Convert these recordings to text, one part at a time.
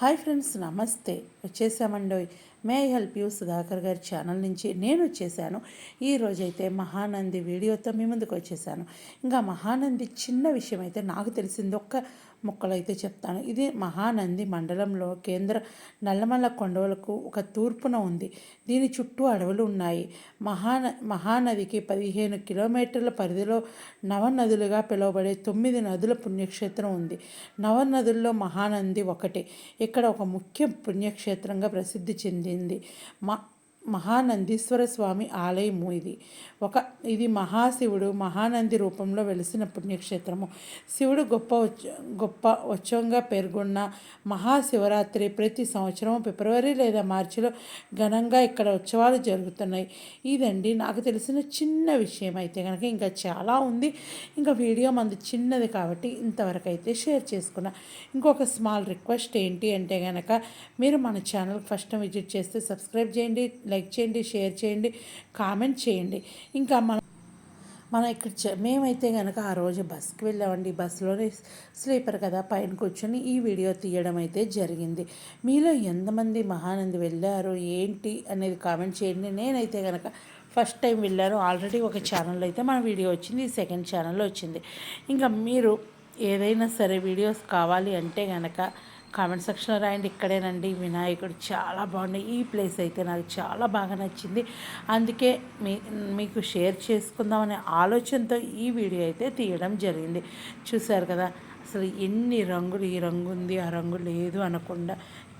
Hi friends namaste. వచ్చేసామండి may I help you Sudhakar గారి channel నుంచి నేను వచ్చేసాను. ఈరోజైతే మహానంది వీడియోతో మీ ముందుకు వచ్చేసాను. ఇంకా మహానంది చిన్న విషయం అయితే నాకు తెలిసింది ఒక్క ముక్కలైతే చెప్తాను. ఇది మహానంది మండలంలో కేంద్ర నల్లమల్ల కొండవలకు ఒక తూర్పున ఉంది. దీని చుట్టూ అడవులు ఉన్నాయి. మహాన మహానదికి పదిహేను కిలోమీటర్ల పరిధిలో నవనదులుగా పిలువబడే తొమ్మిది నదుల పుణ్యక్షేత్రం ఉంది. నవనదుల్లో మహానంది ఒకటి. ఇక్కడ ఒక ముఖ్య పుణ్యక్షేత్రంగా ప్రసిద్ధి చెంది చెందింది మా మహానందీశ్వర స్వామి ఆలయము ఇది. ఒక ఇది మహాశివుడు మహానంది రూపంలో వెలిసిన పుణ్యక్షేత్రము. శివుడు గొప్ప గొప్ప ఉత్సవంగా పేర్కొన్న మహాశివరాత్రి ప్రతి సంవత్సరం ఫిబ్రవరి లేదా మార్చిలో ఘనంగా ఇక్కడ ఉత్సవాలు జరుగుతున్నాయి. ఇదండి నాకు తెలిసిన చిన్న విషయం అయితే కనుక ఇంకా చాలా ఉంది. ఇంకా వీడియో మంది చిన్నది కాబట్టి ఇంతవరకు అయితే షేర్ చేసుకున్నా. ఇంకొక స్మాల్ రిక్వెస్ట్ ఏంటి అంటే కనుక మీరు మన ఛానల్ ఫస్ట్ విజిట్ చేస్తే సబ్స్క్రైబ్ చేయండి లైక్ చేయండి షేర్ చేయండి కామెంట్ చేయండి. ఇంకా మనం మనం ఇక్కడ మేమైతే కనుక ఆ రోజు బస్కి వెళ్ళామండి. బస్సులోనే స్లీపర్ కదా పైన కూర్చొని ఈ వీడియో తీయడం అయితే జరిగింది. మీలో ఎంతమంది మహానంది వెళ్ళారు ఏంటి అనేది కామెంట్ చేయండి. నేనైతే కనుక ఫస్ట్ టైం వెళ్ళాను. ఆల్రెడీ ఒక ఛానల్లో అయితే మన వీడియో వచ్చింది సెకండ్ ఛానల్లో వచ్చింది. ఇంకా మీరు ఏదైనా సరే వీడియోస్ కావాలి అంటే కనుక కామెంట్ సెక్షన్లో రాయండి. ఇక్కడేనండి. వినాయకుడు చాలా బాగున్నాయి ఈ ప్లేస్ అయితే నాకు చాలా బాగా నచ్చింది. అందుకే మీ మీకు షేర్ చేసుకుందామనే ఆలోచనతో ఈ వీడియో అయితే తీయడం జరిగింది. చూశారు కదా అసలు ఎన్ని రంగులు ఈ రంగు ఉంది ఆ రంగు లేదు అనకుండా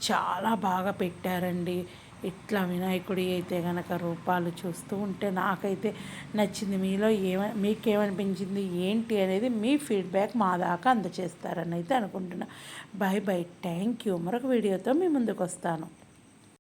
చాలా బాగా పెట్టారండి. ఇట్లా వినాయకుడి అయితే కనుక రూపాలు చూస్తూ ఉంటే నాకైతే నచ్చింది. మీలో ఏమ మీకేమనిపించింది? ఏంటి అనేది మీ ఫీడ్బ్యాక్ మా దాకా అందచేస్తారని అయితే అనుకుంటున్నా. Bye bye thank you. మరొక వీడియోతో మీ ముందుకు వస్తాను